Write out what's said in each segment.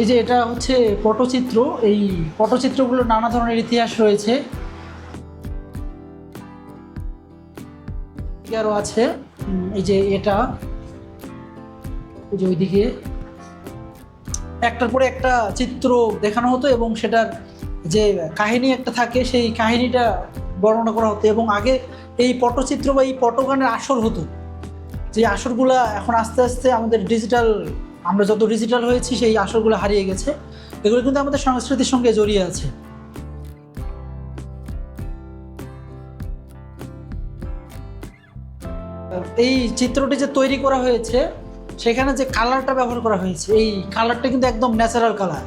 এই যে এটা হচ্ছে পটচিত্র, এই পটচিত্রগুলো নানা ধরনের ইতিহাস রয়েছে। আরও আছে এই যে এটা যে ওইদিকে। একটার পরে একটা চিত্র দেখানো হতো এবং সেটার যে কাহিনী একটা থাকে, সেই কাহিনীটা বর্ণনা করা হতো এবং আগে এই পটচিত্র বা এই পটগানের আসর হতো। যে আসরগুলা এখন আস্তে আস্তে আমাদের ডিজিটাল আমরা যত ডিজিটাল হয়েছি, সেই আসরগুলো হারিয়ে গেছে। এগুলো কিন্তু আমাদের সংস্কৃতির সঙ্গে জড়িয়ে আছে। এই চিত্রটি যে তৈরি করা হয়েছে, সেখানে যে কালারটা ব্যবহার করা হয়েছে, এই কালারটা কিন্তু একদম ন্যাচারাল কালার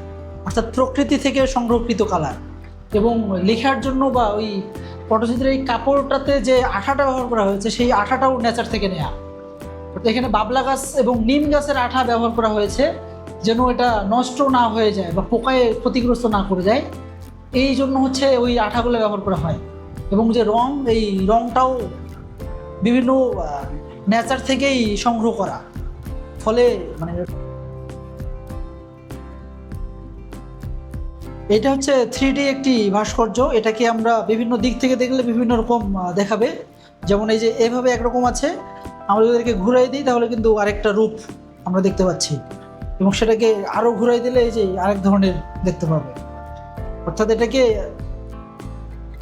অর্থাৎ প্রকৃতি থেকে সংরক্ষিত কালার এবং লেখার জন্য বা ওই পটচিত্রের এই কাপড়টাতে যে আঠাটা ব্যবহার করা হয়েছে, সেই আঠাটাও নেচার থেকে নেওয়া এখানে বাবলা গাছ এবং নিম গাছের আঠা ব্যবহার করা হয়েছে, যেন এটা নষ্ট না হয়ে যায় বা পোকায় ক্ষতিগ্রস্ত না করে যায় এই জন্য হচ্ছে ওই আঠাগুলো ব্যবহার করা হয়। এবং যে রং, এই রংটাও বিভিন্ন নেচার থেকেই সংগ্রহ করা। ফলে মানে এটা হচ্ছে থ্রি একটি ভাস্কর্য। এটাকে আমরা বিভিন্ন দিক থেকে দেখলে বিভিন্ন রকম দেখাবে। যেমন এই যে এভাবে একরকম আছে। আমরা যদি এটাকে ঘুরাই দিই, তাহলে কিন্তু আরেকটা রূপ আমরা দেখতে পাচ্ছি। এবং সেটাকে আরও ঘুরাই দিলে এই যে আরেক ধরনের দেখতে পাবে। অর্থাৎ এটাকে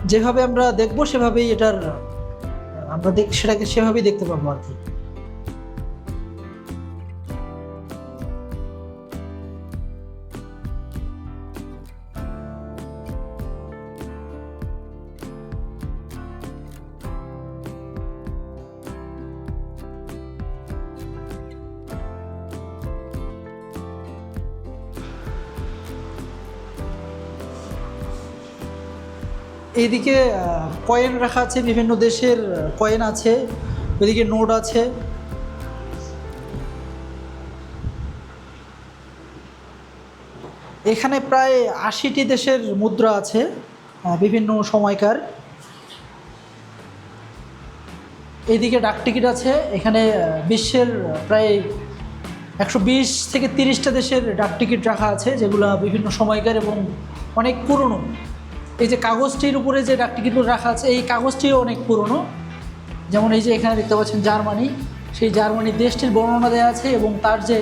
যেভাবে আমরা দেখব, সেভাবেই এটার, আমরা দেখ, সেটাকে সেভাবেই দেখতে পাবো আর কি। এইদিকে কয়েন রাখা আছে বিভিন্ন দেশের কয়েন আছে ওইদিকে নোট আছে। এখানে প্রায় আশিটি দেশের মুদ্রা আছে বিভিন্ন সময়কার। এইদিকে ডাকটিকিট আছে, এখানে বিশ্বের প্রায় একশো বিশ থেকে তিরিশটা দেশের ডাকটিকিট রাখা আছে, যেগুলো বিভিন্ন সময়কার এবং অনেক পুরনো। এই যে কাগজটির উপরে যে ডাকটিকিটগুলো রাখা আছে এই কাগজটিও অনেক পুরনো। যেমন এই যে এখানে দেখতে পাচ্ছেন জার্মানি। সেই জার্মানি দেশটির বর্ণনা দেওয়া আছে এবং তার যে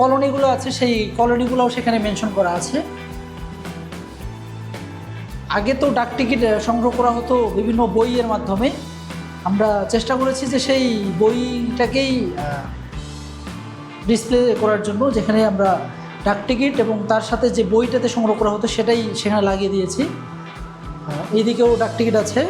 কলোনিগুলো আছে সেই কলোনিগুলোও সেখানে মেনশন করা আছে। আগে তো ডাকটিকিট আহ, সংগ্রহ করা হতো বিভিন্ন বইয়ের মাধ্যমে। আমরা চেষ্টা করেছি যে সেই বইটাকেই ডিসপ্লে করার জন্য যেখানে আমরা ডাকটিকিট এবং তার সাথে যে বইটাতে সংগ্রহ করা হতো সেটাই সেখানে লাগিয়ে দিয়েছি। আহ, এইদিকেও ডাকটিকিট আছে।